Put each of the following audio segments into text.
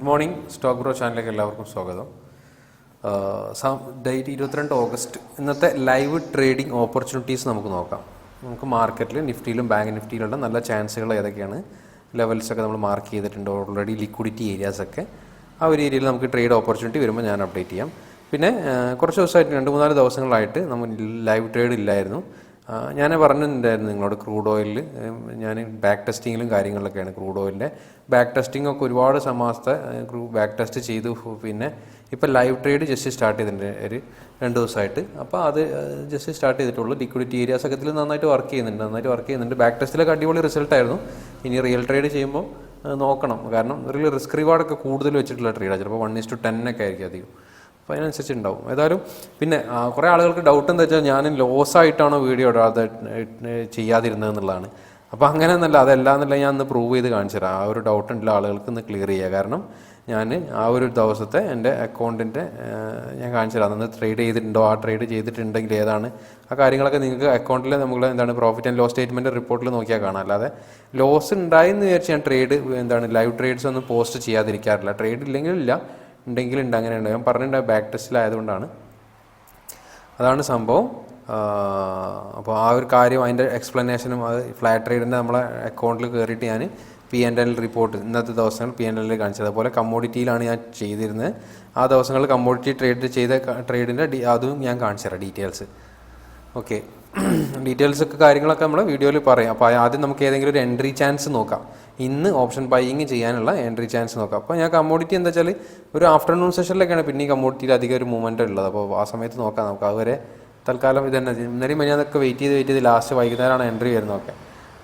Good morning stock bro ചാനലിലേക്ക് എല്ലാവർക്കും സ്വാഗതം. ഡേറ്റ് ഇരുപത്തിരണ്ട് ഓഗസ്റ്റ്. ഇന്നത്തെ ലൈവ് ട്രേഡിംഗ് ഓപ്പർച്യൂണിറ്റീസ് നമുക്ക് നോക്കാം. നമുക്ക് മാർക്കറ്റിൽ നിഫ്റ്റിയിലും ബാങ്ക് നിഫ്റ്റിയിലുള്ള നല്ല ചാൻസുകൾ ഏതൊക്കെയാണ്? ലെവൽസൊക്കെ നമ്മൾ മാർക്ക് ചെയ്തിട്ടുണ്ട്. ഓൾറെഡി ലിക്വിഡിറ്റി ഏരിയാസൊക്കെ ആ ഒരു ഏരിയയിൽ നമുക്ക് ട്രേഡ് ഓപ്പർച്യൂണിറ്റി വരുമ്പോൾ ഞാൻ അപ്ഡേറ്റ് ചെയ്യാം. പിന്നെ കുറച്ച് ദിവസമായിട്ട് രണ്ട് മൂന്നാൽ ദിവസങ്ങളായിട്ട് നമ്മൾ ലൈവ് ട്രേഡ് ഇല്ലായിരുന്നു. ഞാൻ പറഞ്ഞിട്ടുണ്ടായിരുന്നു നിങ്ങളോട് ക്രൂഡ് ഓയിലിൽ ഞാൻ ബാക്ക് ടെസ്റ്റിങ്ങിലും കാര്യങ്ങളിലൊക്കെയാണ് ക്രൂഡ് ഓയിലിന്റെ ബാക്ക് ടെസ്റ്റിംഗ് ഒക്കെ ഒരുപാട് സമാസത്തെ ബാക്ക് ടെസ്റ്റ് ചെയ്തു പിന്നെ ഇപ്പോൾ ലൈവ് ട്രേഡ് ജസ്റ്റ് സ്റ്റാർട്ട് ചെയ്തിട്ടുണ്ട് ഒരു രണ്ട് ദിവസമായിട്ട് അപ്പോൾ അത് ജസ്റ്റ് സ്റ്റാർട്ട് ചെയ്തിട്ടുള്ളൂ. ലിക്വിഡിറ്റി ഏരിയാസ് ഒക്കെ നന്നായിട്ട് വർക്ക് ചെയ്യുന്നുണ്ട് നന്നായിട്ട് വർക്ക് ചെയ്യുന്നുണ്ട്. ബാക്ക് ടെസ്റ്റിലൊക്കെ അടിപൊളി റിസൾട്ട് ആയിരുന്നു. ഇനി റിയൽ ട്രേഡ് ചെയ്യുമ്പോൾ നോക്കണം. കാരണം റിയൽ റിസ്ക് റിവാർഡൊക്കെ കൂടുതൽ വെച്ചിട്ടുള്ള ട്രേഡാണ് ചിലപ്പോൾ വൺ ഇസ് ടു ടെൻ ഒക്കെ ആയിരിക്കും അധികം. അപ്പോൾ അതിനനുസരിച്ച് ഉണ്ടാവും ഏതായാലും പിന്നെ കുറേ ആളുകൾക്ക് ഡൗട്ട് എന്താ വെച്ചാൽ ഞാൻ ലോസ് ആയിട്ടാണോ വീഡിയോ ഇടാതെ ചെയ്യാതിരുന്നത് എന്നുള്ളതാണ്. അപ്പോൾ അങ്ങനെ ഒന്നല്ല അതല്ല എന്നല്ല ഞാൻ ഒന്ന് പ്രൂവ് ചെയ്ത് കാണിച്ചു തരാം. ആ ഒരു ഡൗട്ട് ഉള്ള ആളുകൾക്ക് ഒന്ന് ക്ലിയർ ചെയ്യുക കാരണം ഞാൻ ആ ഒരു ദിവസത്തെ എന്റെ അക്കൗണ്ടിന്റെ ഞാൻ കാണിച്ചു തരാം. അന്ന് ട്രേഡ് ചെയ്തിട്ടുണ്ടോ ആ ട്രേഡ് ചെയ്തിട്ടുണ്ടെങ്കിൽ ഏതാണ്. ആ കാര്യങ്ങളൊക്കെ നിങ്ങൾക്ക് അക്കൗണ്ടിൽ നമ്മൾ എന്താണ് പ്രോഫിറ്റ് ആൻഡ് ലോസ് സ്റ്റേറ്റ്മെന്റ് റിപ്പോർട്ടിൽ നോക്കിയാൽ കാണാം. അല്ലാതെ ലോസ് ഉണ്ടായെന്ന് വിചാരിച്ച് ഞാൻ ട്രേഡ് എന്താണ് ലൈവ് ട്രേഡ്സ് ഒന്നും പോസ്റ്റ് ചെയ്യാതിരിക്കാറില്ല. ട്രേഡ് ഇല്ലെങ്കിലും ഇല്ല. ഉണ്ടെങ്കിലുണ്ട് അങ്ങനെയുണ്ട്. ഞാൻ പറഞ്ഞിട്ടുണ്ട് ബാക്ക് ടെസ്റ്റിലായതുകൊണ്ടാണ് അതാണ് സംഭവം. അപ്പോൾ ആ ഒരു കാര്യം അതിന്റെ എക്സ്പ്ലനേഷനും അത് ഫ്ലാറ്റ് ട്രേഡിന്റെ നമ്മളെ അക്കൗണ്ടിൽ കയറിയിട്ട് ഞാൻ പി എൻ എൽ റിപ്പോർട്ട് ഇന്നത്തെ ദിവസങ്ങൾ പി എൻ എല്ലിൽ കാണിച്ചത്. അതുപോലെ കമ്മോഡിറ്റിയിലാണ് ഞാൻ ചെയ്തിരുന്നത്. ആ ദിവസങ്ങളിൽ കമ്മോഡിറ്റി ട്രേഡ് ചെയ്ത ട്രേഡിന്റെ അതും ഞാൻ കാണിച്ചു തരാം ഡീറ്റെയിൽസ് ഓക്കെ ഡീറ്റെയിൽസ് ഒക്കെ കാര്യങ്ങളൊക്കെ നമ്മൾ വീഡിയോയിൽ പറയാം. അപ്പോൾ ആദ്യം നമുക്ക് ഏതെങ്കിലും ഒരു എൻട്രി ചാൻസ് നോക്കാം. ഇന്ന് ഓപ്ഷൻ ബൈയിങ് ചെയ്യാനുള്ള എൻട്രി ചാൻസ് നോക്കാം. അപ്പോൾ ഞാൻ കമ്മോഡിറ്റി എന്താ വെച്ചാൽ ഒരു ആഫ്റ്റർനൂൺ സെഷനിലൊക്കെയാണ് പിന്നെ ഈ കമ്മോഡിറ്റിയിൽ അധികം ഒരു മൂവ്മെന്റ് ഉള്ളത്. അപ്പോൾ ആ സമയത്ത് നോക്കാം നമുക്ക്. അതുവരെ തൽക്കാലം ഇത് തന്നെ ഇന്നലെയും ഞാനതൊക്കെ വെയിറ്റ് ചെയ്ത് വെയിറ്റ് ചെയ്ത് ലാസ്റ്റ് വൈകുന്നേരമാണ് എൻട്രി വരുന്നതൊക്കെ.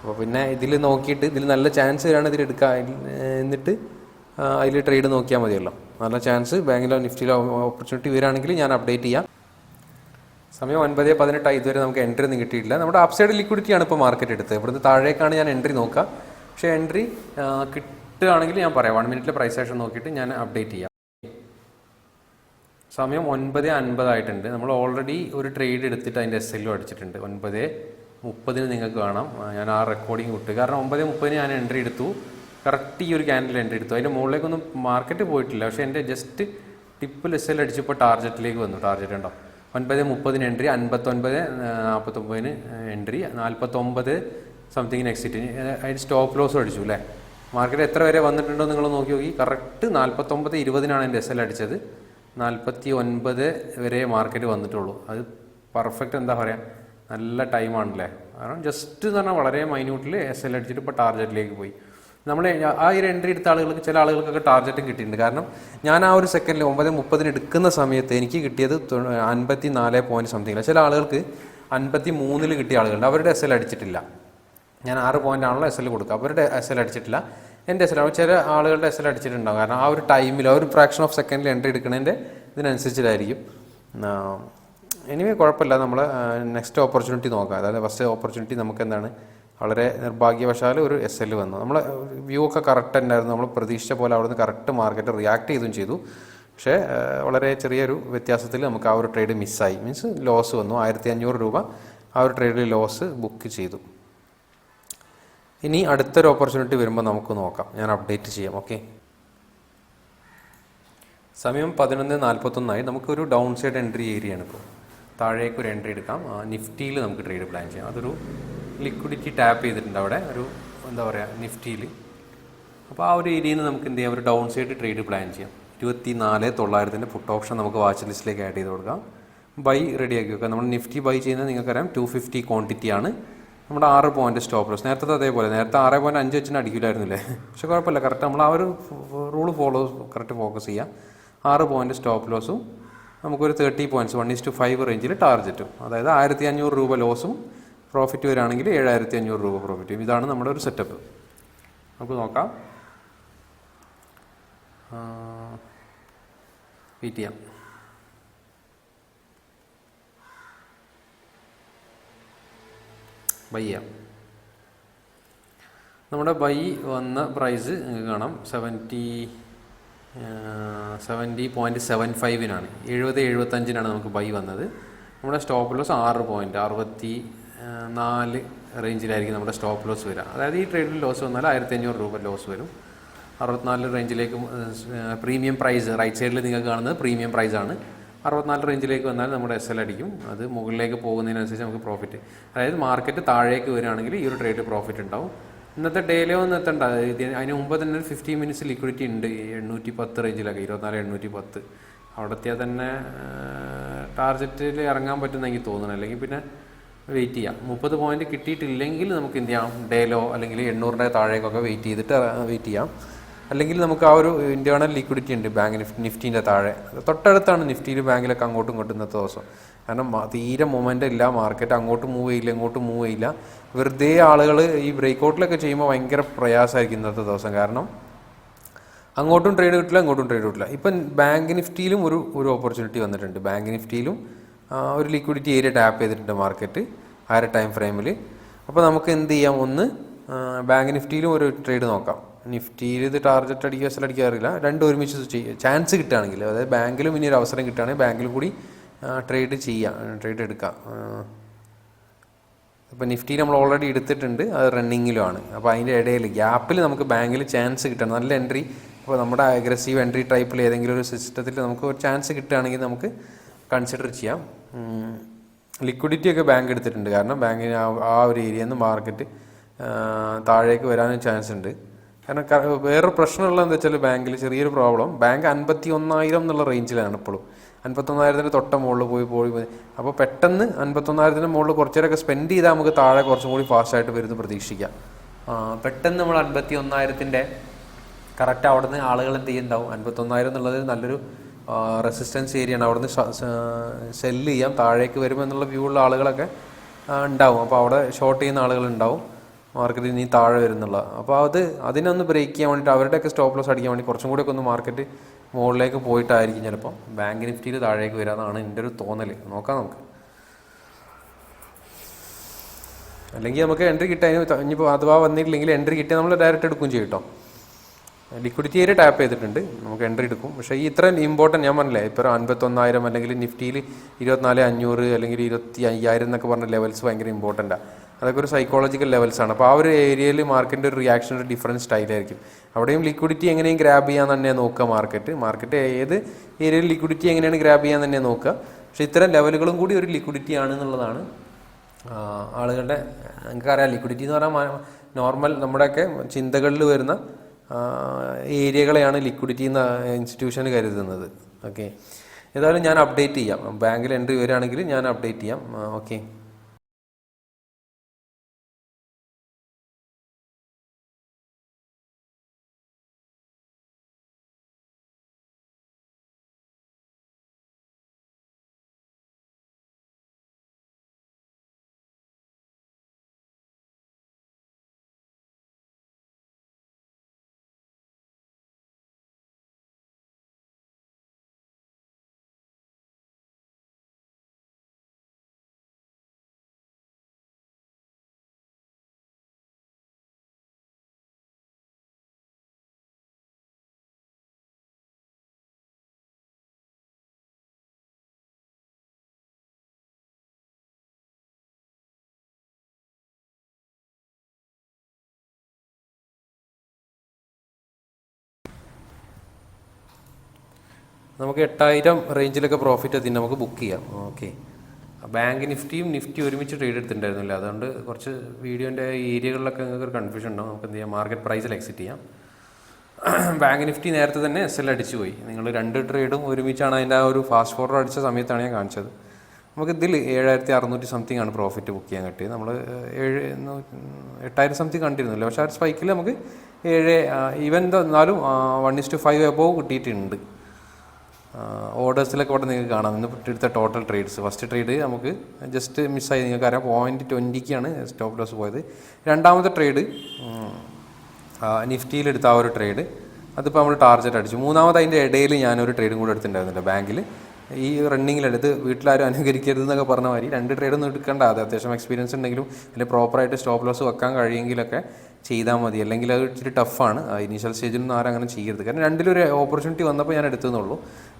അപ്പോൾ പിന്നെ ഇതിൽ നോക്കിയിട്ട് ഇതിൽ നല്ല ചാൻസ് വരികയാണ് ഇതിൽ എടുക്കുക എന്നിട്ട് അതിൽ ട്രേഡ് നോക്കിയാൽ മതിയല്ലോ. നല്ല ചാൻസ് ബാങ്കിലോ നിഫ്റ്റിയിലോ ഓപ്പർച്യൂണിറ്റി വരികയാണെങ്കിൽ ഞാൻ അപ്ഡേറ്റ് ചെയ്യാം. സമയം ഒൻപത് പതിനെട്ടായി. ഇതുവരെ നമുക്ക് എൻട്രി ഒന്നും കിട്ടിയിട്ടില്ല. നമ്മുടെ അപ്സൈഡ് ലിക്വിഡിറ്റിയാണ് ഇപ്പോൾ മാർക്കറ്റ് എടുത്തത്. ഇവിടുന്ന് താഴേക്കാണ് ഞാൻ എൻട്രി നോക്കുക. പക്ഷേ എൻട്രി കിട്ടുകയാണെങ്കിൽ ഞാൻ പറയാം. വൺ മിനിറ്റിൽ പ്രൈസ് ആക്ഷൻ നോക്കിയിട്ട് ഞാൻ അപ്ഡേറ്റ് ചെയ്യാം. സമയം ഒൻപത് അൻപതായിട്ടുണ്ട്. നമ്മൾ ഓൾറെഡി ഒരു ട്രേഡ് എടുത്തിട്ട് അതിന്റെ എസ് എല്ലും അടിച്ചിട്ടുണ്ട്. ഒൻപത് മുപ്പതിന് നിങ്ങൾക്ക് കാണാം. ഞാൻ ആ റെക്കോർഡിങ് വിട്ടു കാരണം ഒമ്പത് മുപ്പതിന് ഞാൻ എൻട്രി എടുത്തു. കറക്റ്റ് ഈ ഒരു ക്യാൻഡിൽ എൻട്രി എടുത്തു. അതിന്റെ മുകളിലേക്കൊന്നും മാർക്കറ്റ് പോയിട്ടില്ല. പക്ഷേ എന്റെ ജസ്റ്റ് ടിപ്പിൽ എസ് എൽ അടിച്ചപ്പോൾ ടാർജറ്റിലേക്ക് വന്നു. ടാർജറ്റ് ഉണ്ടോ? ഒൻപത് മുപ്പതിന് എൻട്രി അൻപത്തൊൻപത് നാൽപ്പത്തൊമ്പതിന് എൻട്രി നാൽപ്പത്തൊമ്പത് സംതിങ്ങിന് എക്സിറ്റ് അതിന് സ്റ്റോപ്പ് ലോസ് അടിച്ചു അല്ലേ? മാർക്കറ്റ് എത്ര വരെ വന്നിട്ടുണ്ടോ നിങ്ങൾ നോക്കി നോക്കി. കറക്റ്റ് നാൽപ്പത്തൊമ്പത് ഇരുപതിനാണ് എന്റെ എസ് എൽ അടിച്ചത്. നാൽപ്പത്തി ഒൻപത് വരെ മാർക്കറ്റ് വന്നിട്ടുള്ളൂ. അത് പെർഫെക്റ്റ് എന്താ പറയുക നല്ല ടൈമാണല്ലേ കാരണം ജസ്റ്റ് എന്ന് പറഞ്ഞാൽ വളരെ മൈന്യൂട്ടിൽ എസ് എൽ അടിച്ചിട്ട് ഇപ്പോൾ ടാർജറ്റിലേക്ക് പോയി. നമ്മൾ ആ ഒരു എൻട്രി എടുത്ത ആളുകൾക്ക് ചില ആളുകൾക്കൊക്കെ ടാർഗറ്റും കിട്ടിയിട്ടുണ്ട്. കാരണം ഞാൻ ആ ഒരു സെക്കൻഡിൽ ഒമ്പത് മുപ്പതിന് എടുക്കുന്ന സമയത്ത് എനിക്ക് കിട്ടിയത് അൻപത്തി നാല് പോയിന്റ് സംതിങ് ചില ആളുകൾക്ക് അൻപത്തി മൂന്നിൽ കിട്ടിയ ആളുകളുണ്ട്. അവരുടെ എസ് എൽ അടിച്ചിട്ടില്ല. ഞാൻ ആറ് പോയിന്റ് ആണല്ലോ എസ് എൽ കൊടുക്കുക അവരുടെ എസ് എൽ അടിച്ചിട്ടില്ല. എന്റെ എസ് എൽ ചില ആളുകളുടെ എസ് എൽ അടിച്ചിട്ടുണ്ടാവും. കാരണം ആ ഒരു ടൈമിൽ ആ ഒരു ഫ്രാക്ഷൻ ഓഫ് സെക്കൻഡിൽ എൻട്രി എടുക്കുന്നതിന്റെ ഇതിനനുസരിച്ചിട്ടായിരിക്കും. എനിവേ കുഴപ്പമില്ല. നമ്മൾ നെക്സ്റ്റ് ഓപ്പർച്യൂണിറ്റി നോക്കാം. അതായത് ഫസ്റ്റ് ഓപ്പർച്യൂണിറ്റി നമുക്ക് എന്താണ്? വളരെ നിർഭാഗ്യവശാൽ ഒരു എസ് എൽ വന്നു. നമ്മൾ വ്യൂ ഒക്കെ കറക്റ്റ് തന്നെയായിരുന്നു. നമ്മൾ പ്രതീക്ഷിച്ച പോലെ അവിടുന്ന് കറക്റ്റ് മാർക്കറ്റ് റിയാക്ട് ചെയ്തും ചെയ്തു. പക്ഷേ വളരെ ചെറിയൊരു വ്യത്യാസത്തിൽ നമുക്ക് ആ ഒരു ട്രേഡ് മിസ്സായി മീൻസ് ലോസ് വന്നു. ആയിരത്തി അഞ്ഞൂറ് രൂപ ആ ഒരു ട്രേഡിൽ ലോസ് ബുക്ക് ചെയ്തു. ഇനി അടുത്തൊരു ഓപ്പർച്യൂണിറ്റി വരുമ്പോൾ നമുക്ക് നോക്കാം. ഞാൻ അപ്ഡേറ്റ് ചെയ്യാം. ഓക്കെ സമയം പതിനൊന്ന് നാൽപ്പത്തൊന്നായി. നമുക്കൊരു ഡൗൺ സൈഡ് എൻട്രി ഏരിയയാണ് ഇപ്പോൾ. താഴേക്ക് ഒരു എൻട്രി എടുക്കാം. നിഫ്റ്റിയിൽ നമുക്ക് ട്രേഡ് പ്ലാൻ ചെയ്യാം. അതൊരു ലിക്വിഡിറ്റി ടാപ്പ് ചെയ്തിട്ടുണ്ട് അവിടെ ഒരു എന്താ പറയുക നിഫ്റ്റിയിൽ. അപ്പോൾ ആ ഒരു ഏരിയയിൽ നിന്ന് നമുക്ക് എന്ത് ചെയ്യാം? ഒരു ഡൗൺ സൈഡ് ട്രേഡ് പ്ലാൻ ചെയ്യാം. ഇരുപത്തി നാല് തൊള്ളായിരത്തിന്റെ പുട്ട് ഓപ്ഷൻ നമുക്ക് വാച്ച് ലിസ്റ്റിലേക്ക് ആഡ് ചെയ്ത് കൊടുക്കാം. ബൈ റെഡിയാക്കി വെക്കാം. നമ്മൾ നിഫ്റ്റി ബൈ ചെയ്യുന്നത് നിങ്ങൾക്കറിയാം ടു ഫിഫ്റ്റി ക്വാണ്ടിറ്റി ആണ്. നമ്മുടെ ആറ് പോയിന്റ് സ്റ്റോപ്പ് ലോസ് നേരത്തെ അതേപോലെ നേരത്തെ ആറ് പോയിന്റ് അഞ്ച് വെച്ചിട്ട് അടിക്കില്ലായിരുന്നില്ലേ? പക്ഷെ കുഴപ്പമില്ല കറക്റ്റ് നമ്മൾ ആ ഒരു റൂൾ ഫോളോ കറക്റ്റ് ഫോക്കസ് ചെയ്യാം. ആറ് പോയിന്റ് സ്റ്റോപ്പ് ലോസും നമുക്കൊരു thirty points one is to five റേഞ്ചിൽ ടാർജറ്റും അതായത് ആയിരത്തി അഞ്ഞൂറ് രൂപ ലോസും പ്രോഫിറ്റ് വരികയാണെങ്കിൽ ഏഴായിരത്തി അഞ്ഞൂറ് രൂപ പ്രോഫിറ്റ് വരും ഇതാണ് നമ്മുടെ ഒരു സെറ്റപ്പ് നമുക്ക് നോക്കാം. വെയിറ്റ് ചെയ്യാം. ബൈ ചെയ്യാം. നമ്മുടെ ബൈ വന്ന പ്രൈസ് നിങ്ങൾക്ക് കാണാം. സെവന്റി സെവന്റി പോയിന്റ് സെവൻ ഫൈവിനാണ് എഴുപത് എഴുപത്തഞ്ചിനാണ് നമുക്ക് ബൈ വന്നത്. നമ്മുടെ സ്റ്റോപ്പ് ലോസ് ആറ് പോയിന്റ് അറുപത്തി നാല് റേഞ്ചിലായിരിക്കും നമ്മുടെ സ്റ്റോപ്പ് ലോസ് വരിക. അതായത് ഈ ട്രേഡിൽ ലോസ് വന്നാൽ ആയിരത്തി അഞ്ഞൂറ് രൂപ ലോസ് വരും. അറുപത്തിനാല് റേഞ്ചിലേക്ക് പ്രീമിയം പ്രൈസ് റൈറ്റ് സൈഡിൽ നിങ്ങൾക്ക് കാണുന്നത് പ്രീമിയം പ്രൈസ് ആണ്. അറുപത്തിനാല് റേഞ്ചിലേക്ക് വന്നാൽ നമ്മുടെ എസ് എൽ അടിക്കും. അത് മുകളിലേക്ക് പോകുന്നതിനനുസരിച്ച് നമുക്ക് പ്രോഫിറ്റ് അതായത് മാർക്കറ്റ് താഴേക്ക് വരികയാണെങ്കിൽ ഈ ഒരു ട്രേഡ് പ്രോഫിറ്റ് ഉണ്ടാവും. ഇന്നത്തെ ഡേയിലോ ഒന്നും എത്തണ്ട. അതിന് മുമ്പ് തന്നെ ഒരു ഫിഫ്റ്റീൻ മിനിറ്റ്സ് ലിക്വിഡിറ്റി ഉണ്ട്. എണ്ണൂറ്റി പത്ത് റേഞ്ചിലൊക്കെ ഇരുപത്തിനാല് എണ്ണൂറ്റി പത്ത് അവിടെ എത്തിയാൽ തന്നെ ടാർജറ്റിൽ ഇറങ്ങാൻ പറ്റുന്ന എനിക്ക് തോന്നുന്നു. അല്ലെങ്കിൽ പിന്നെ വെയിറ്റ് ചെയ്യാം. മുപ്പത് പോയിന്റ് കിട്ടിയിട്ടില്ലെങ്കിൽ നമുക്ക് എന്ത് ചെയ്യാം? ഡേലോ അല്ലെങ്കിൽ എണ്ണൂറിന്റെ താഴേക്കൊക്കെ വെയിറ്റ് ചെയ്തിട്ട് വെയിറ്റ് ചെയ്യാം. അല്ലെങ്കിൽ നമുക്ക് ആ ഒരു ഇന്റേർണൽ ലിക്വിഡിറ്റി ഉണ്ട് ബാങ്ക് നിഫ്റ്റി നിഫ്റ്റീന്റെ താഴെ. തൊട്ടടുത്താണ് നിഫ്റ്റിയിൽ ബാങ്കിലൊക്കെ അങ്ങോട്ടും ഇങ്ങോട്ടും ഇന്നത്തെ ദിവസം. കാരണം തീരെ മൊമെന്റ് ഇല്ല മാർക്കറ്റ് അങ്ങോട്ട് മൂവ് ചെയ്യില്ല ഇങ്ങോട്ട് മൂവ് ചെയ്യില്ല. വെറുതെ ആളുകൾ ഈ ബ്രേക്കൗട്ടിലൊക്കെ ചെയ്യുമ്പോൾ ഭയങ്കര പ്രയാസമായിരിക്കും ഇന്നത്തെ ദിവസം. കാരണം അങ്ങോട്ടും ട്രേഡ് കിട്ടില്ല ഇങ്ങോട്ടും ട്രേഡ് കിട്ടില്ല. ഇപ്പം ബാങ്ക് നിഫ്റ്റിയിലും ഒരു ഒരു ഓപ്പർച്യൂണിറ്റി വന്നിട്ടുണ്ട്. ബാങ്ക് നിഫ്റ്റിയിലും ഒരു ലിക്വിഡിറ്റി ഏരിയ ടാപ്പ് ചെയ്തിട്ടുണ്ട് മാർക്കറ്റ് ആ ഒരു ടൈം ഫ്രെയിമിൽ അപ്പോൾ നമുക്ക് എന്ത് ചെയ്യാം? ഒന്ന് ബാങ്ക് നിഫ്റ്റിയിലും ഒരു ട്രേഡ് നോക്കാം. നിഫ്റ്റിയിൽ ഇത് ടാർഗറ്റ് അടിക്കുക അസല അടിക്കുക അറിയില്ല. രണ്ടും ഒരുമിച്ച് ചാൻസ് കിട്ടുകയാണെങ്കിൽ അതായത് ബാങ്കിലും ഇനി ഒരു അവസരം കിട്ടുകയാണെങ്കിൽ ബാങ്കിലും കൂടി ട്രേഡ് ചെയ്യാം ട്രേഡ് എടുക്കാം. ഇപ്പോൾ നിഫ്റ്റി നമ്മൾ ഓൾറെഡി എടുത്തിട്ടുണ്ട്. അത് റണ്ണിങ്ങിലുമാണ് അപ്പോൾ അതിന്റെ ഇടയിൽ ഗ്യാപ്പിൽ നമുക്ക് ബാങ്കിൽ ചാൻസ് കിട്ടണം. നല്ല എൻട്രി അപ്പോൾ നമ്മുടെ അഗ്രസീവ് എൻട്രി ടൈപ്പിൽ ഏതെങ്കിലും ഒരു സിസ്റ്റത്തിൽ നമുക്ക് ഒരു ചാൻസ് കിട്ടുകയാണെങ്കിൽ നമുക്ക് കൺസിഡർ ചെയ്യാം. ലിക്വിഡിറ്റി ഒക്കെ ബാങ്ക് എടുത്തിട്ടുണ്ട്. കാരണം ബാങ്കിന് ആ- ഒരു ഏരിയയിൽ നിന്ന് മാർക്കറ്റ് താഴേക്ക് വരാനും ചാൻസ് ഉണ്ട്. കാരണം വേറെ പ്രശ്നമുള്ള എന്താ വെച്ചാൽ ബാങ്കിൽ ചെറിയൊരു പ്രോബ്ലം ബാങ്ക് അൻപത്തി ഒന്നായിരം എന്നുള്ള റേഞ്ചിലാണ് ഇപ്പോഴും അൻപത്തൊന്നായിരത്തിന്റെ തൊട്ട മുകളിൽ പോയി പോയി പോയി. അപ്പോൾ പെട്ടെന്ന് അൻപത്തൊന്നായിരത്തിന്റെ മുകളിൽ കുറച്ചേരൊക്കെ സ്പെൻഡ് ചെയ്താൽ നമുക്ക് താഴെ കുറച്ചും കൂടി ഫാസ്റ്റായിട്ട് വരുന്നു പ്രതീക്ഷിക്കാം. പെട്ടെന്ന് നമ്മൾ അൻപത്തി ഒന്നായിരത്തിന്റെ കറക്റ്റ് അവിടുന്ന് ആളുകൾ എന്ത് ചെയ്യുന്നുണ്ടാവും? അൻപത്തൊന്നായിരം എന്നുള്ളത് നല്ലൊരു റെസിസ്റ്റൻസ് ഏരിയ ഏരിയയാണ് അവിടുന്ന് സെല്ല് ചെയ്യാം. താഴേക്ക് വരുമെന്നുള്ള വ്യൂ ഉള്ള ആളുകളൊക്കെ ഉണ്ടാവും. അപ്പോൾ അവിടെ ഷോർട്ട് ചെയ്യുന്ന ആളുകൾ ഉണ്ടാവും. മാർക്കറ്റ് ഇനി താഴെ വരുന്നുള്ള. അപ്പോൾ അത് അതിനൊന്ന് ബ്രേക്ക് ചെയ്യാൻ വേണ്ടിയിട്ട് അവരുടെയൊക്കെ സ്റ്റോപ്പ് ലോസ് അടിക്കാൻ വേണ്ടി കുറച്ചും കൂടി ഒക്കെ ഒന്ന് മാർക്കറ്റ് മുകളിലേക്ക് പോയിട്ടായിരിക്കും ചിലപ്പോൾ ബാങ്ക് നിഫ്റ്റിയിൽ താഴേക്ക് വരാമെന്നാണ് എന്റെ ഒരു തോന്നൽ നോക്കാം നമുക്ക്. അല്ലെങ്കിൽ നമുക്ക് എൻട്രി കിട്ടാൻ ഇനിയിപ്പോൾ അഥവാ വന്നിട്ടില്ലെങ്കിൽ എൻട്രി കിട്ടിയാൽ നമ്മൾ ഡയറക്റ്റ് എടുക്കുകയും ചെയ്യും കേട്ടോ. ലിക്വിഡിറ്റി ഏരിയ ടാപ്പ് ചെയ്തിട്ടുണ്ട്. നമുക്ക് എൻട്രി എടുക്കും. പക്ഷേ ഈ ഇത്രയും ഇമ്പോർട്ടന്റ് ഞാൻ പറഞ്ഞില്ലേ ഇപ്പോൾ അൻപത്തൊന്നായിരം അല്ലെങ്കിൽ നിഫ്റ്റിയിൽ ഇരുപത്തിനാല് അഞ്ഞൂറ് അല്ലെങ്കിൽ ഇരുപത്തി അയ്യായിരം എന്നൊക്കെ പറഞ്ഞ ലെവൽസ് ഭയങ്കര ഇമ്പോർട്ടന്റാണ് അതൊക്കെ ഒരു സൈക്കോളജിക്കൽ ലെവൽസാണ് അപ്പോൾ ആ ഒരു ഏരിയയിൽ മാർക്കറ്റിന്റെ ഒരു റിയാക്ഷൻ ഒരു ഡിഫറന്റ് സ്റ്റൈലായിരിക്കും അവിടെയും ലിക്വിഡിറ്റി എങ്ങനെയും ഗ്രാബ് ചെയ്യാൻ തന്നെ നോക്കുക മാർക്കറ്റ് മാർക്കറ്റ് ഏത് ഏരിയയിൽ ലിക്വിഡിറ്റി എങ്ങനെയാണ് ഗ്രാബ് ചെയ്യാൻ തന്നെ നോക്കുക. പക്ഷേ ഇത്തരം ലെവലുകളും കൂടി ഒരു ലിക്വിഡിറ്റി ആണ് എന്നുള്ളതാണ് ആളുകളുടെ നിങ്ങൾക്കറിയാം ലിക്വിഡിറ്റി എന്ന് പറഞ്ഞാൽ നോർമൽ നമ്മുടെയൊക്കെ ചിന്തകളിൽ വരുന്ന ഏരിയകളെയാണ് ലിക്വിഡിറ്റി എന്ന ഇൻസ്റ്റിറ്റ്യൂഷൻ കരുതുന്നത്. ഓക്കെ ഏതായാലും ഞാൻ അപ്ഡേറ്റ് ചെയ്യാം. ബാങ്കിൽ എൻട്രി വരികയാണെങ്കിൽ ഞാൻ അപ്ഡേറ്റ് ചെയ്യാം. ഓക്കെ നമുക്ക് എട്ടായിരം റേഞ്ചിലൊക്കെ പ്രോഫിറ്റ് എത്തി നമുക്ക് ബുക്ക് ചെയ്യാം. ഓക്കെ ബാങ്ക് നിഫ്റ്റിയും നിഫ്റ്റി ഒരുമിച്ച് ട്രേഡ് എടുത്തിട്ടുണ്ടായിരുന്നില്ല. അതുകൊണ്ട് കുറച്ച് വീഡിയോന്റെ ഏരിയകളിലൊക്കെ നിങ്ങൾക്ക് ഒരു കൺഫ്യൂഷൻ ഉണ്ടാവും. നമുക്ക് എന്ത് ചെയ്യാം? മാർക്കറ്റ് പ്രൈസിൽ എക്സിറ്റ് ചെയ്യാം. ബാങ്ക് നിഫ്റ്റി നേരത്തെ തന്നെ എസ് എൽ അടിച്ചു പോയി. നിങ്ങൾ രണ്ട് ട്രേഡും ഒരുമിച്ചാണ് അതിന്റെ ആ ഒരു ഫാസ്റ്റ് ഫോർവേഡ് അടിച്ച സമയത്താണ് ഞാൻ കാണിച്ചത്. നമുക്ക് ഇതിൽ ഏഴായിരത്തി അറുന്നൂറ്റി സംതിങ് ആണ് പ്രോഫിറ്റ് ബുക്ക് ചെയ്യാൻ കിട്ടിയത്. നമ്മൾ ഏഴ് എട്ടായിരം സംതിങ് കണ്ടിരുന്നില്ല. പക്ഷേ ആ സ്പൈക്കിൽ നമുക്ക് ഏഴ് ഈവൻ എന്നാലും one is to five above കിട്ടിയിട്ടുണ്ട്. ഓർഡേഴ്സിലൊക്കെ ഇവിടെ നിങ്ങൾക്ക് കാണാം. ഇന്ന് എടുത്ത ടോട്ടൽ ട്രേഡ്സ് ഫസ്റ്റ് ട്രേഡ് നമുക്ക് ജസ്റ്റ് മിസ്സായി നിങ്ങൾക്ക് അറിയാം പോയിന്റ് ട്വന്റിക്കാണ് സ്റ്റോപ്പ് ലോസ് പോയത്. രണ്ടാമത്തെ ട്രേഡ് നിഫ്റ്റിയിലെടുത്ത ആ ഒരു ട്രേഡ് അതിപ്പോൾ നമ്മൾ ടാർജറ്റ് അടിച്ചു. മൂന്നാമത് അതിന്റെ ഇടയിൽ ഞാനൊരു ട്രേഡും കൂടെ എടുത്തിട്ടുണ്ടായിരുന്നില്ല ബാങ്കിൽ. ഈ റണ്ണിങ്ങിലെടുത്ത് വീട്ടിലാരും അനുകരിക്കരുത് എന്നൊക്കെ പറഞ്ഞ മാതിരി രണ്ട് ട്രേഡൊന്നും എടുക്കേണ്ട. അത് അത്യാവശ്യം എക്സ്പീരിയൻസ് ഉണ്ടെങ്കിലും അല്ലെങ്കിൽ പ്രോപ്പറായിട്ട് സ്റ്റോപ്പ് ലോസ് വെക്കാൻ കഴിയുമെങ്കിലൊക്കെ ചെയ്താൽ മതി. അല്ലെങ്കിൽ അത് ഇച്ചിരി ടഫാണ് ഇനീഷ്യൽ സ്റ്റേജിലൊന്നും ആരും അങ്ങനെ ചെയ്യരുത്. കാരണം രണ്ടിലൊരു ഓപ്പർച്യൂണിറ്റി വന്നപ്പോൾ ഞാൻ എടുത്തെന്നുള്ളൂ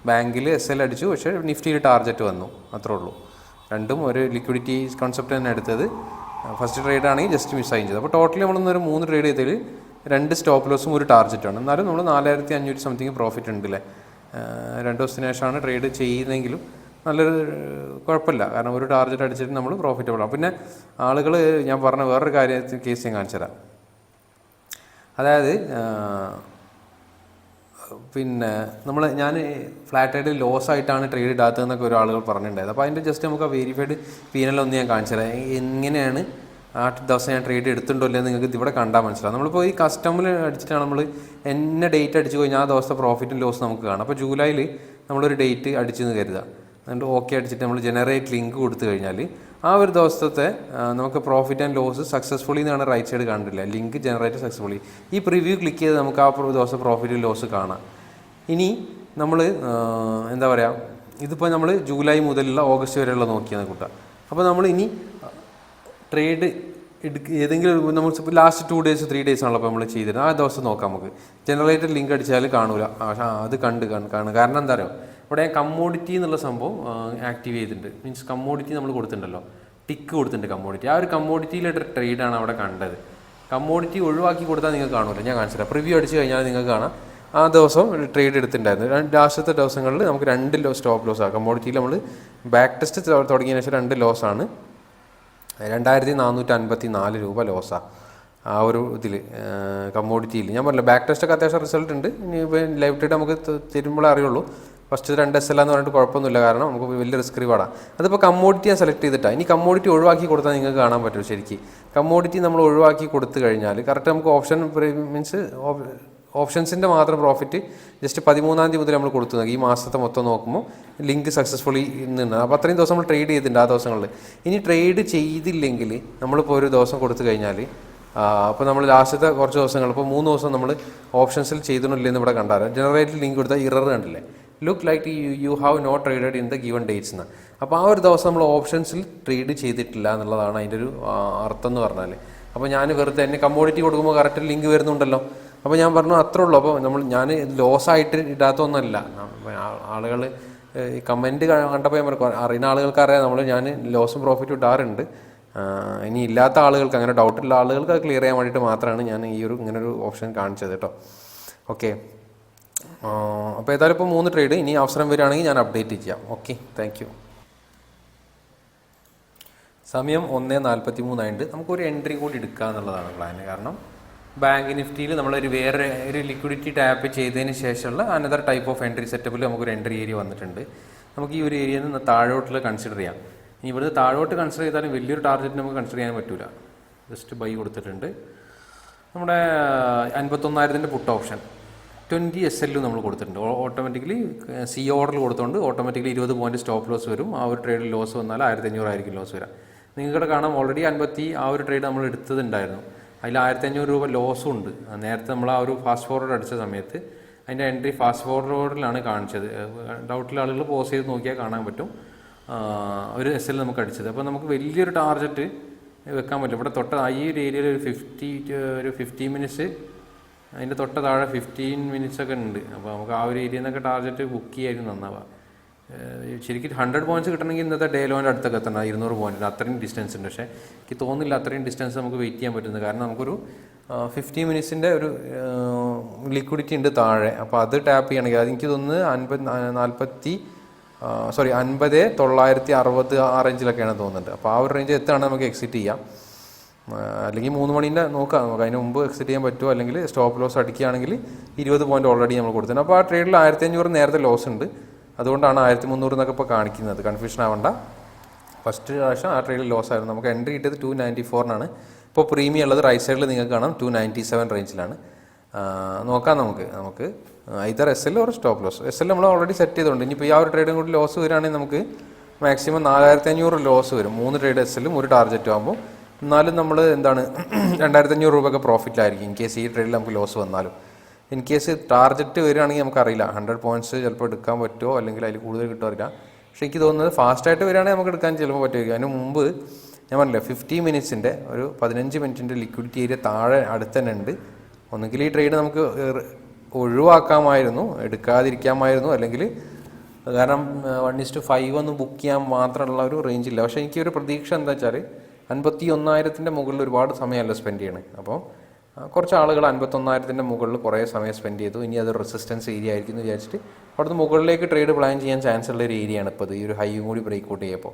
ബാങ്കിൽ എസ് എൽ അടിച്ചു. പക്ഷേ നിഫ്റ്റിയിൽ ടാർജറ്റ് വന്നു. അത്രേ ഉള്ളൂ. രണ്ടും ഒരു ലിക്വിഡിറ്റി കോൺസെപ്റ്റ് തന്നെ എടുത്തത്. ഫസ്റ്റ് ട്രേഡ് ആണെങ്കിൽ ജസ്റ്റ് മിസ് ആയി ചെയ്തത് അപ്പോൾ ടോട്ടലി നമ്മളൊന്നൊരു മൂന്ന് ട്രേഡ് ചെയ്തതിൽ രണ്ട് സ്റ്റോപ്പ് ലോസും ഒരു ടാർജറ്റാണ് എന്നാലും നമ്മൾ നാലായിരത്തി അഞ്ഞൂറ്റി സംതിങ് പ്രോഫിറ്റ് ഉണ്ട് അല്ലേ ആഹ് രണ്ട് ദിവസത്തിന് ശേഷമാണ് ട്രേഡ് ചെയ്യുന്നതെങ്കിലും നല്ലൊരു കുഴപ്പമില്ല. കാരണം ഒരു ടാർജറ്റ് അടിച്ചിട്ട് നമ്മൾ പ്രോഫിറ്റബിൾ ആണ്. പിന്നെ ആളുകൾ ഞാൻ പറഞ്ഞ വേറൊരു കാര്യത്തിൽ കേസ് ഞാൻ കാണിച്ചു തരാം അതായത് പിന്നെ നമ്മൾ ഞാൻ ഫ്ലാറ്റ് ആയിട്ട് ലോസ് ആയിട്ടാണ് ട്രേഡ് ഇടാത്തതെന്നൊക്കെ ഒരാളുകൾ പറഞ്ഞിട്ടുണ്ടായത്. അപ്പോൾ അതിന്റെ ജസ്റ്റ് നമുക്ക് ആ വെരിഫൈഡ് പീനലൊന്ന് ഞാൻ കാണിച്ചു തരാം. എങ്ങനെയാണ് ആ ദിവസം ഞാൻ ട്രേഡ് എടുത്തിട്ടുണ്ടോ ഇല്ലെന്ന് നിങ്ങൾക്ക് ഇവിടെ കണ്ടാൽ മനസ്സിലാവും. നമ്മളിപ്പോൾ ഈ കസ്റ്റമിൽ അടിച്ചിട്ടാണ് നമ്മൾ എന്നെ ഡേറ്റ് അടിച്ച് കഴിഞ്ഞാൽ ആ ദിവസത്തെ പ്രോഫിറ്റും ലോസും നമുക്ക് കാണാം. അപ്പോൾ ജൂലൈയിൽ നമ്മളൊരു ഡേറ്റ് അടിച്ചെന്ന് കരുതുക. എന്നിട്ട് ഓക്കെ അടിച്ചിട്ട് നമ്മൾ ജനറേറ്റ് ലിങ്ക് കൊടുത്തു കഴിഞ്ഞാൽ ആ ഒരു ദിവസത്തെ നമുക്ക് പ്രോഫിറ്റ് ആൻഡ് ലോസ് സക്സസ്ഫുള്ളി എന്നാണ് റൈറ്റ് സൈഡ് കണ്ടില്ല? ലിങ്ക് ജനറേറ്റ് സക്സസ്ഫുള്ളി ഈ പ്രിവ്യൂ ക്ലിക്ക് ചെയ്ത് നമുക്ക് ആ ദിവസം പ്രോഫിറ്റ് ലോസ് കാണാം. ഇനി നമ്മൾ എന്താ പറയുക ഇതിപ്പോൾ നമ്മൾ ജൂലൈ മുതലുള്ള ഓഗസ്റ്റ് വരെയുള്ള നോക്കിയാണ് കൂട്ടുക അപ്പോൾ നമ്മൾ ഇനി ട്രേഡ് എടുക്ക ഏതെങ്കിലും നമ്മൾ ഇപ്പോൾ last two days three days ആണല്ലോ അപ്പോൾ നമ്മൾ ചെയ്തിരുന്നത്. ആ ദിവസം നോക്കാം നമുക്ക്. ജനറേറ്റഡ് ലിങ്ക് അടിച്ചാൽ കാണൂല. അത് കണ്ട് കാണും. കാരണം എന്താ പറയുക ഇവിടെ കമ്മോഡിറ്റി എന്നുള്ള സംഭവം ആക്റ്റീവ് ചെയ്തിട്ടുണ്ട്. മീൻസ് കമ്മോഡിറ്റി നമ്മൾ കൊടുത്തിട്ടുണ്ടല്ലോ. ടിക്ക് കൊടുത്തിട്ടുണ്ട് കമ്മോഡിറ്റി ആ ഒരു കമ്മോഡിറ്റിയിലൊരു ട്രേഡാണ് അവിടെ കണ്ടത്. കമ്മോഡിറ്റി ഒഴിവാക്കി കൊടുത്താൽ നിങ്ങൾക്ക് കാണുമല്ലോ ഞാൻ കാണിച്ചില്ല പ്രിവ്യൂ അടിച്ച് കഴിഞ്ഞാൽ നിങ്ങൾക്ക് കാണാം. ആ ദിവസം ട്രേഡ് എടുത്തിട്ടുണ്ടായിരുന്നു. ലാസ്റ്റത്തെ ദിവസങ്ങളിൽ നമുക്ക് രണ്ട് ലോ സ്റ്റോപ്പ് ലോസ് ആ. കമ്മോഡിറ്റിയിൽ നമ്മൾ ബാക്ക് ടെസ്റ്റ് തുടങ്ങിയതിന് ശേഷം രണ്ട് ലോസ് ആണ്. രണ്ടായിരത്തി നാനൂറ്റി അൻപത്തി നാല് രൂപ ലോസാണ് ആ ഒരു ഇതിൽ കമ്മോഡിറ്റിയിൽ ഞാൻ പറഞ്ഞില്ല ബാക്ക് ടെസ്റ്റൊക്കെ അത്യാവശ്യം റിസൾട്ട് ഉണ്ട്. ഇനി ലൈവ് ട്രേഡ് നമുക്ക് തരുമ്പോഴേ അറിയുള്ളൂ. ഫസ്റ്റ് രണ്ട് എസ് എൽ എന്ന് പറഞ്ഞിട്ട് കുഴപ്പമൊന്നുമില്ല. കാരണം നമുക്ക് വലിയ റിസ്ക് റിവാർഡാണ് അതിപ്പോൾ കമ്മോഡിറ്റി ഞാൻ സെലക്ട് ചെയ്തിട്ടാണ് ഇനി കമ്മോഡിറ്റി ഒഴിവാക്കി കൊടുത്താൽ നിങ്ങൾക്ക് കാണാൻ പറ്റും ശരിക്ക്. കമ്മോഡിറ്റി നമ്മൾ ഒഴിവാക്കി കൊടുത്തു കഴിഞ്ഞാൽ കറക്റ്റ് നമുക്ക് ഓപ്ഷൻ മീൻസ് ഓപ്ഷൻസിന്റെ മാത്രം പ്രോഫിറ്റ് ജസ്റ്റ് പതിമൂന്നാം തീയതി മുതൽ നമ്മൾ കൊടുത്തു നോക്കി. ഈ മാസത്തെ മൊത്തം നോക്കുമ്പോൾ ലിങ്ക് സക്സസ്ഫുള്ളി നിന്ന്. അപ്പോൾ അത്രയും ദിവസം നമ്മൾ ട്രേഡ് ചെയ്തിട്ടുണ്ട് ആ ദിവസങ്ങളിൽ. ഇനി ട്രേഡ് ചെയ്തില്ലെങ്കിൽ നമ്മളിപ്പോൾ ഒരു ദിവസം കൊടുത്തു കഴിഞ്ഞാൽ അപ്പോൾ നമ്മൾ ലാസ്റ്റത്തെ കുറച്ച് ദിവസങ്ങൾ ഇപ്പോൾ മൂന്ന് ദിവസം നമ്മൾ ഓപ്ഷൻസിൽ ചെയ്തിട്ടില്ലെന്ന് ഇവിടെ കണ്ടാൽ ജനറേറ്റ് ലിങ്ക് കൊടുത്താൽ ഇറർ കണ്ടില്ലേ? Look like you you have not traded in the given dates എന്ന് അപ്പോൾ ആ ഒരു ദിവസം നമ്മൾ ഓപ്ഷൻസിൽ ട്രേഡ് ചെയ്തിട്ടില്ല എന്നുള്ളതാണ് അതിന്റെ ഒരു അർത്ഥം എന്ന് പറഞ്ഞാൽ അപ്പോൾ ഞാൻ വെറുതെ എന്നെ കമ്മോഡിറ്റി കൊടുക്കുമ്പോൾ കറക്റ്റ് ലിങ്ക് വരുന്നുണ്ടല്ലോ. അപ്പോൾ ഞാൻ പറഞ്ഞു അത്രേ ഉള്ളൂ. അപ്പോൾ നമ്മൾ ഞാൻ ലോസ് ആയിട്ട് ഇടാത്തൊന്നല്ല. ആളുകൾ ഈ കമന്റ് കണ്ടപ്പോൾ ഞാൻ അറിയുന്ന ആളുകൾക്ക് അറിയാം നമ്മൾ ഞാൻ ലോസും പ്രോഫിറ്റും ഇടാറുണ്ട്. ഇനി ഇല്ലാത്ത ആളുകൾക്ക് അങ്ങനെ ഡൗട്ടുള്ള ആളുകൾക്ക് അത് ക്ലിയർ ചെയ്യാൻ വേണ്ടിയിട്ട് മാത്രമാണ് ഞാൻ ഈ ഒരു ഇങ്ങനൊരു ഓപ്ഷൻ കാണിച്ചത് കേട്ടോ ഓക്കെ അപ്പോൾ ഏതായാലും ഇപ്പോൾ മൂന്ന് ട്രേഡ് ഇനി അവസരം വരികയാണെങ്കിൽ ഞാൻ അപ്ഡേറ്റ് ചെയ്യാം. ഓക്കെ താങ്ക് യു സമയം ഒന്ന് നാൽപ്പത്തി മൂന്നായിട്ട് നമുക്കൊരു എൻട്രി കൂടി എടുക്കുക എന്നുള്ളതാണ് പ്ലാൻ കാരണം ബാങ്ക് നിഫ്റ്റിയിൽ നമ്മളൊരു വേറെ ഒരു ലിക്വിഡിറ്റി ടാപ്പ് ചെയ്തതിന് ശേഷമുള്ള അനദർ ടൈപ്പ് ഓഫ് എൻട്രി സെറ്റപ്പിൽ നമുക്കൊരു എൻട്രി ഏരിയ വന്നിട്ടുണ്ട്. നമുക്ക് ഈ ഒരു ഏരിയയിൽ നിന്ന് താഴോട്ടുള്ള കൺസിഡർ ചെയ്യാം. ഇനി ഇവിടുന്ന് താഴോട്ട് കൺസിഡർ ചെയ്താലും വലിയൊരു ടാർഗറ്റ് നമുക്ക് കൺസിഡർ ചെയ്യാൻ പറ്റില്ല ജസ്റ്റ് ബൈ കൊടുത്തിട്ടുണ്ട്. നമ്മുടെ അൻപത്തൊന്നായിരത്തിന്റെ പുട്ട് ഓപ്ഷൻ ട്വന്റി എസ് എല്ലും നമ്മൾ കൊടുത്തിട്ടുണ്ട്. ഓട്ടോമാറ്റിക്കലി സി ഓർഡർ കൊടുത്തുകൊണ്ട് ഓട്ടോമാറ്റിക്കലി ഇരുപത് പോയിന്റ് സ്റ്റോപ്പ് ലോസ് വരും. ആ ഒരു ട്രേഡിൽ ലോസ് വന്നാൽ ആയിരത്തി അഞ്ഞൂറായിരിക്കും ലോസ് വരാം. നിങ്ങൾക്കിവിടെ കാണാം ഓൾറെഡി അൻപത്തി ആ ഒരു ട്രേഡ് നമ്മൾ എടുത്തതുണ്ടായിരുന്നു. അതിൽ ആയിരത്തി അഞ്ഞൂറ് രൂപ ലോസും ഉണ്ട്. നേരത്തെ നമ്മൾ ആ ഒരു ഫാസ്റ്റ് ഫോർവേഡ് അടിച്ച സമയത്ത് അതിന്റെ എൻട്രി ഫാസ്റ്റ് ഫോർവേഡിലാണ് കാണിച്ചത്. ഡൗട്ടിൽ ആളുകൾ പോസ് ചെയ്ത് നോക്കിയാൽ കാണാൻ പറ്റും. ഒരു എസ് എൽ നമുക്ക് അടിച്ചത്. അപ്പോൾ നമുക്ക് വലിയൊരു ടാർജറ്റ് വെക്കാൻ പറ്റും. ഇവിടെ തൊട്ട ഈ ഒരു ഏരിയയിൽ ഒരു ഫിഫ്റ്റി ഒരു ഫിഫ്റ്റി മിനിറ്റ്സ് അതിന്റെ തൊട്ട് താഴെ ഫിഫ്റ്റീൻ മിനിറ്റ്സ് ഒക്കെ ഉണ്ട്. അപ്പോൾ നമുക്ക് ആ ഒരു ഏരിയയിൽ നിന്നൊക്കെ ടാർഗറ്റ് ബുക്ക് ചെയ്യായിരുന്നു നന്നാവുക ശരിക്കും ഹൺഡ്രഡ് പോയിന്റ്സ് കിട്ടണമെങ്കിൽ ഇന്നത്തെ ഡേ ലോന്റെ അടുത്തൊക്കെ എത്തണം. ഇരുന്നൂറ് പോയിന്റ് അത്രയും ഡിസ്റ്റൻസ് ഉണ്ട്. പക്ഷേ എനിക്ക് തോന്നുന്നില്ല അത്രയും ഡിസ്റ്റൻസ് നമുക്ക് വെയിറ്റ് ചെയ്യാൻ പറ്റുന്നത്. കാരണം നമുക്കൊരു ഫിഫ്റ്റി മിനിറ്റ്സിന്റെ ഒരു ലിക്വിഡിറ്റി ഉണ്ട് താഴെ. അപ്പോൾ അത് ടാപ്പ് ചെയ്യണമെങ്കിൽ അത് എനിക്ക് തോന്നുന്നത് അൻപത് നാൽപ്പത്തി സോറി അൻപത് തൊള്ളായിരത്തി അറുപത് ആ റേഞ്ചിലൊക്കെയാണ് തോന്നുന്നത്. അപ്പോൾ ആ ഒരു റേഞ്ച് എത്തുകയാണെങ്കിൽ നമുക്ക് എക്സിറ്റ് ചെയ്യാം. അല്ലെങ്കിൽ മൂന്ന് മണീന്റെ നോക്കാം. നമുക്ക് അതിന് മുമ്പ് എക്സിറ്റ് ചെയ്യാൻ പറ്റുമോ? അല്ലെങ്കിൽ സ്റ്റോപ്പ് ലോസ് അടിക്കുകയാണെങ്കിൽ ഇരുപത് പോയിന്റ് ഓൾറെഡി നമ്മൾ കൊടുത്തിട്ടുണ്ട്. അപ്പോൾ ആ ട്രേഡിൽ ആയിരത്തി അഞ്ഞൂറ് നേരത്തെ ലോസ് ഉണ്ട്. അതുകൊണ്ടാണ് ആയിരത്തി മുന്നൂറ് എന്നൊക്കെ ഇപ്പോൾ കാണിക്കുന്നത്. കൺഫ്യൂഷൻ ആവണ്ട. ഫസ്റ്റ് പ്രാവശ്യം ആ ട്രേഡിൽ ലോസ് ആയിരുന്നു. നമുക്ക് എൻട്രി കിട്ടിയത് ടു നയന്റി ഫോറിനാണ് ഇപ്പോൾ പ്രീമിയം ഉള്ളത് റൈറ്റ് സൈഡിൽ നിങ്ങൾക്ക് കാണാം. ടു നയന്റി സെവൻ റേഞ്ചിലാണ് നോക്കാം നമുക്ക്. നമുക്ക് either S L or stop loss S L നമ്മൾ ഓൾറെഡി സെറ്റ് ചെയ്തുകൊണ്ട് ഇനിയിപ്പോൾ ഈ ആ ഒരു ട്രേഡും കൂടി ലോസ് വരികയാണെങ്കിൽ നമുക്ക് മാക്സിമം നാലായിരത്തി അഞ്ഞൂറ് ലോസ് വരും. മൂന്ന് ട്രേഡ് എസ് എല്ലും ഒരു ടാർജറ്റും ആകുമ്പോൾ എന്നാലും നമ്മൾ എന്താണ് രണ്ടായിരത്തി അഞ്ഞൂറ് രൂപയൊക്കെ പ്രോഫിറ്റിലായിരിക്കും ഇൻ കേസ് ഈ ട്രേഡിൽ നമുക്ക് ലോസ് വന്നാലും. ഇൻ കേസ് ടാർജറ്റ് വരികയാണെങ്കിൽ നമുക്കറിയില്ല. ഹൺഡ്രഡ് പോയിന്റ്സ് ചിലപ്പോൾ എടുക്കാൻ പറ്റുമോ? അല്ലെങ്കിൽ അതിൽ കൂടുതൽ കിട്ടുമോ അറിയില്ല. പക്ഷേ എനിക്ക് തോന്നുന്നത് ഫാസ്റ്റായിട്ട് വരികയാണെങ്കിൽ നമുക്ക് എടുക്കാൻ ചിലപ്പോൾ പറ്റുമായിരിക്കും അതിന് മുമ്പ് ഞാൻ പറഞ്ഞില്ല ഫിഫ്റ്റി മിനിറ്റ്സിന്റെ ഒരു പതിനഞ്ച് മിനിറ്റിന്റെ ലിക്വിഡിറ്റി ഏരിയ താഴെ അടുത്ത് തന്നെ ഉണ്ട്. ഒന്നുകിൽ ഈ ട്രേഡ് നമുക്ക് ഒഴിവാക്കാമായിരുന്നു എടുക്കാതിരിക്കാമായിരുന്നു. അല്ലെങ്കിൽ കാരണം വൺ ഇസ് ടു ഫൈവ് ഒന്ന് ബുക്ക് ചെയ്യാൻ മാത്രമുള്ള ഒരു റേഞ്ച് ഇല്ല. പക്ഷേ എനിക്കൊരു പ്രതീക്ഷ എന്താ വെച്ചാൽ അൻപത്തി ഒന്നായിരത്തിന്റെ മുകളിൽ ഒരുപാട് സമയമല്ല സ്പെൻഡ് ചെയ്യണേ. അപ്പോൾ കുറച്ച് ആളുകൾ അൻപത്തൊന്നായിരത്തിന്റെ മുകളിൽ കുറേ സമയം സ്പെൻഡ് ചെയ്തു. ഇനി അത് റെസിസ്റ്റൻസ് ഏരിയ ആയിരിക്കും എന്ന് വിചാരിച്ചിട്ട് അവിടുന്ന് മുകളിലേക്ക് ട്രേഡ് പ്ലാൻ ചെയ്യാൻ ചാൻസ് ഉള്ള ഒരു ഏരിയയാണ് ഇപ്പോൾ ഈ ഒരു ഹൈയും കൂടി ബ്രേക്ക് ഔട്ട് ചെയ്യപ്പോൾ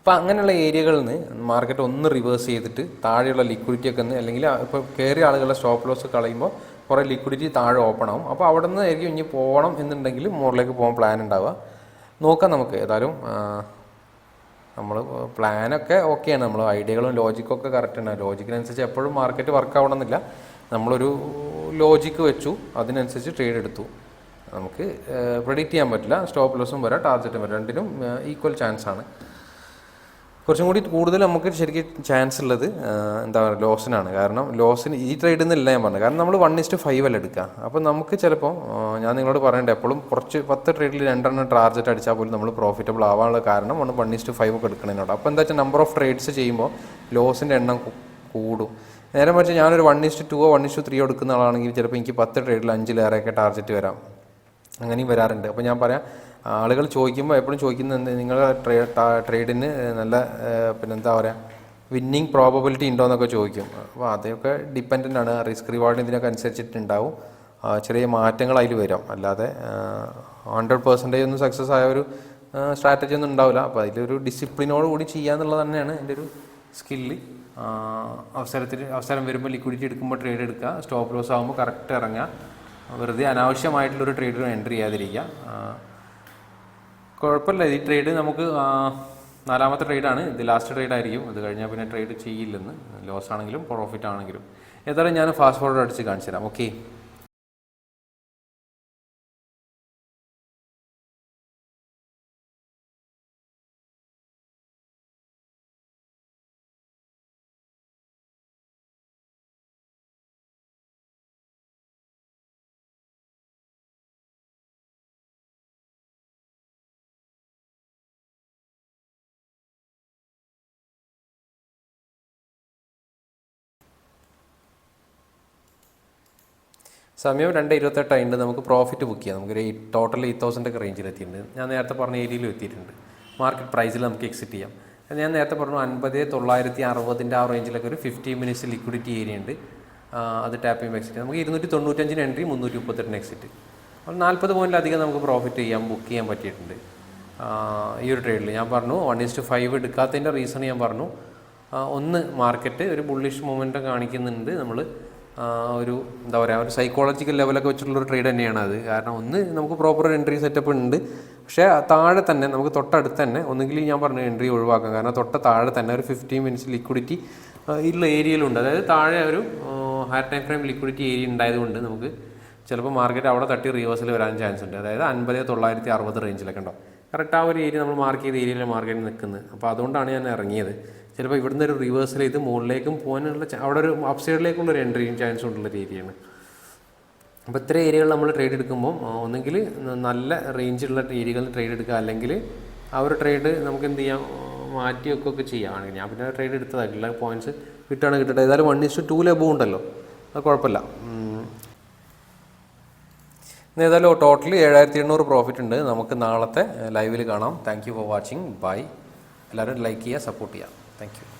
അപ്പോൾ അങ്ങനെയുള്ള ഏരിയകളിൽ നിന്ന് മാർക്കറ്റ് ഒന്ന് റിവേഴ്സ് ചെയ്തിട്ട് താഴെയുള്ള ലിക്വിഡിറ്റി ഒക്കെ ഒന്ന് അല്ലെങ്കിൽ ഇപ്പോൾ കയറിയ ആളുകളുടെ സ്റ്റോപ്പ് ലോസ് കളയുമ്പോൾ കുറേ ലിക്വിഡിറ്റി താഴെ ഓപ്പൺ ആവും. അപ്പോൾ അവിടെ നിന്ന് ആയിരിക്കും ഇനി പോകണം എന്നുണ്ടെങ്കിൽ മുകളിലേക്ക് പോകാൻ പ്ലാൻ ഉണ്ടാവുക. നോക്കാം നമുക്ക് ഏതായാലും നമ്മൾ പ്ലാനൊക്കെ ഓക്കെയാണ് നമ്മൾ ഐഡിയകളും ലോജിക്കും ഒക്കെ കറക്റ്റാണ് ലോജിക്കിനനുസരിച്ച് എപ്പോഴും മാർക്കറ്റ് വർക്ക് ആവണമെന്നില്ല. നമ്മളൊരു ലോജിക്ക് വെച്ചു. അതിനനുസരിച്ച് ട്രേഡ് എടുത്തു. നമുക്ക് പ്രെഡിക്റ്റ് ചെയ്യാൻ പറ്റില്ല. സ്റ്റോപ്പ് ലോസും വരാം. ടാർജറ്റും വരാം. രണ്ടിനും ഈക്വൽ ചാൻസ് ആണ്. കുറച്ചും കൂടി കൂടുതൽ നമുക്ക് ശരിക്കും ചാൻസ് ഉള്ളത് എന്താ പറയുക ലോസിനാണ്. കാരണം ലോസിന് ഈ ട്രേഡിൽ നിന്നില്ല ഞാൻ പറഞ്ഞത്. കാരണം നമ്മൾ വൺ ഇസ്റ്റ് ഫൈവ് അല്ല എടുക്കുക അപ്പോൾ നമുക്ക് ചിലപ്പോൾ ഞാൻ നിങ്ങളോട് പറയണ്ടേ എപ്പോഴും കുറച്ച് പത്ത് ട്രേഡിൽ രണ്ടെണ്ണം ടാർജറ്റ് അടിച്ചാൽ പോലും നമ്മൾ പ്രോഫിറ്റബിൾ ആവാനുള്ള കാരണം നമ്മൾ വൺ ഇസ്റ്റ് ഫൈവ് ഒക്കെ എടുക്കണതിനോട് അപ്പോൾ എന്താ വെച്ചാൽ നമ്പർ ഓഫ് ട്രേഡ്സ് ചെയ്യുമ്പോൾ ലോസിന്റെ എണ്ണം കൂടും. നേരെ മറിച്ച് ഞാനൊരു വൺ ഇസ്റ്റ് ടുവോ വൺ ഇസ്റ്റ് ത്രീയോ എടുക്കുന്ന ആളാണെങ്കിൽ ചിലപ്പോൾ എനിക്ക് പത്ത് ട്രേഡിൽ അഞ്ചിലേറെയൊക്കെ ടാർജറ്റ് വരാം. അങ്ങനെയും വരാറുണ്ട്. അപ്പോൾ ഞാൻ പറയാം ആളുകൾ ചോദിക്കുമ്പോൾ എപ്പോഴും ചോദിക്കുന്നത് എന്ത്? നിങ്ങളുടെ ട്രേ ട്രേഡിന് നല്ല പിന്നെ പിന്നെന്താ പറയുക വിന്നിങ് പ്രോബബിലിറ്റി ഉണ്ടോ എന്നൊക്കെ ചോദിക്കും. അപ്പോൾ അതൊക്കെ ഡിപ്പെൻഡന്റ് ആണ്. റിസ്ക് റിവാർഡ് ഇതിനൊക്കെ അനുസരിച്ചിട്ടുണ്ടാവും. ചെറിയ മാറ്റങ്ങൾ അതിൽ വരും. അല്ലാതെ ഹൺഡ്രഡ് പെർസെന്റേജ് ഒന്നും സക്സസ് ആയ ഒരു സ്ട്രാറ്റജി ഒന്നും ഉണ്ടാവില്ല. അപ്പോൾ അതിലൊരു ഡിസിപ്ലിനോട് കൂടി ചെയ്യുക എന്നുള്ളത് തന്നെയാണ് എന്റെ ഒരു സ്കില്ല് അവസരത്തിൽ അവസരം വരുമ്പോൾ ലിക്വിഡിറ്റി എടുക്കുമ്പോൾ ട്രേഡ് എടുക്കുക. സ്റ്റോപ്പ് ലോസ് ആകുമ്പോൾ കറക്റ്റ് ഇറങ്ങുക. വെറുതെ അനാവശ്യമായിട്ടുള്ളൊരു ട്രേഡ് എൻട്രി ചെയ്യാതിരിക്കുക. കുഴപ്പമില്ല. ഈ ട്രേഡ് നമുക്ക് നാലാമത്തെ ട്രേഡാണ് ഇത് ലാസ്റ്റ് ട്രേഡ് ആയിരിക്കും. അത് കഴിഞ്ഞാൽ പിന്നെ ട്രേഡ് ചെയ്യില്ലെന്ന്. ലോസ് ആണെങ്കിലും പ്രോഫിറ്റ് ആണെങ്കിലും. ഏതായാലും ഞാൻ ഫാസ്റ്റ് ഫോർവേഡ് അടിച്ച് കാണിച്ചു തരാം ഓക്കെ സമയം രണ്ട് ഇരുപത്തെട്ടായിട്ട് നമുക്ക് പ്രോഫിറ്റ് ബുക്ക് ചെയ്യാം. നമുക്കൊരു എയ്റ്റ് ടോട്ടൽ എയ്റ്റ് തൗസൻഡ് ഒക്കെ റേഞ്ചിൽ എത്തിയിട്ടുണ്ട്. ഞാൻ നേരത്തെ പറഞ്ഞ ഏരിയയിലും എത്തിയിട്ടുണ്ട്. മാർക്കറ്റ് പ്രൈസിൽ നമുക്ക് എക്സിറ്റ് ചെയ്യാം. ഞാൻ നേരത്തെ പറഞ്ഞു അൻപത് തൊള്ളായിരത്തി അറുപതിന്റെ ആ റേഞ്ചിലൊക്കെ ഒരു ഫിഫ്റ്റി മിനിറ്റ്സ് ലിക്വിഡിറ്റി ഏരിയ ഉണ്ട്. അത് ടാപ്പ് ചെയ്യുമ്പോൾ എക്സിറ്റ് നമുക്ക് ഇരുന്നൂറ്റി തൊണ്ണൂറ്റഞ്ചിന് എൻട്രി മുന്നൂറ്റി മുപ്പത്തെട്ടിന് എക്സിറ്റ് അപ്പോൾ നാൽപ്പത് പോയിന്റിലധികം നമുക്ക് പ്രോഫിറ്റ് ചെയ്യാം ബുക്ക് ചെയ്യാൻ പറ്റിയിട്ടുണ്ട്. ഈ ഒരു ട്രേഡിൽ ഞാൻ പറഞ്ഞു വൺ ഇസ്റ്റ് ഫൈവ് എടുക്കാത്തതിന്റെ റീസൺ ഞാൻ പറഞ്ഞു. ഒന്ന് മാർക്കറ്റ് ഒരു ബുള്ളിഷ് മൊമെന്റം കാണിക്കുന്നുണ്ട് നമ്മൾ ഒരു എന്താ പറയുക ഒരു സൈക്കോളജിക്കൽ ലെവലൊക്കെ വെച്ചിട്ടുള്ള ഒരു ട്രേഡ് തന്നെയാണ് അത്. കാരണം ഒന്ന് നമുക്ക് പ്രോപ്പർ എൻട്രി സെറ്റപ്പ് ഉണ്ട്. പക്ഷേ താഴെ തന്നെ നമുക്ക് തൊട്ടടുത്ത് തന്നെ ഒന്നുകിൽ ഞാൻ പറഞ്ഞു എൻട്രി ഒഴിവാക്കാം. കാരണം തൊട്ട താഴെ തന്നെ ഒരു ഫിഫ്റ്റീൻ മിനിറ്റ്സ് ലിക്വിഡിറ്റി ഉള്ള ഏരിയയിലുണ്ട് അതായത് താഴെ ഒരു higher time frame liquidity area ഉണ്ടായതുകൊണ്ട് നമുക്ക് ചിലപ്പോൾ മാർക്കറ്റ് അവിടെ തട്ടി റിവേഴ്സൽ വരാൻ ചാൻസ് ഉണ്ട്. അതായത് അൻപത് തൊള്ളായിരത്തി അറുപത് റേഞ്ചിലൊക്കെ ഉണ്ടാവും കറക്റ്റ് ആ ഒരു ഏരിയ നമ്മൾ മാർക്ക് ചെയ്ത ഏരിയയിൽ മാർക്കറ്റ് നിൽക്കുന്നത് അപ്പോൾ അതുകൊണ്ടാണ് ഞാൻ ഇറങ്ങിയത്. ചിലപ്പോൾ ഇവിടുന്ന് ഒരു റിവേഴ്സൽ ചെയ്ത് മുകളിലേക്കും പോകാനുള്ള അവിടെ ഒരു അപ്സൈഡിലേക്കുള്ള ഒരു എൻട്രിയും ചാൻസ് ഉള്ള രീതിയാണ്. അപ്പോൾ ഇത്ര ഏരിയകൾ നമ്മൾ ട്രേഡ് എടുക്കുമ്പോൾ ഒന്നെങ്കിൽ നല്ല റേഞ്ചുള്ള ഏരിയകളിൽ ട്രേഡ് എടുക്കുക. അല്ലെങ്കിൽ ആ ഒരു ട്രേഡ് നമുക്ക് എന്ത് ചെയ്യാം? മാറ്റി ഒക്കെ ചെയ്യാം ഞാൻ പിന്നെ ട്രേഡ് എടുത്തതായിട്ടുള്ള പോയിന്റ്സ് കിട്ടുകയാണ് കിട്ടട്ടെ. ഏതായാലും വൺ ഇസ്റ്റു ടു ലബോ ഉണ്ടല്ലോ. അത് കുഴപ്പമില്ല. ഇന്ന് ഏതായാലും ടോട്ടലി ഏഴായിരത്തി എണ്ണൂറ് പ്രോഫിറ്റ് ഉണ്ട്. നമുക്ക് നാളത്തെ ലൈവിൽ കാണാം. Thank you for watching bye എല്ലാവരും ലൈക്ക് ചെയ്യുക സപ്പോർട്ട് ചെയ്യുക. Thank you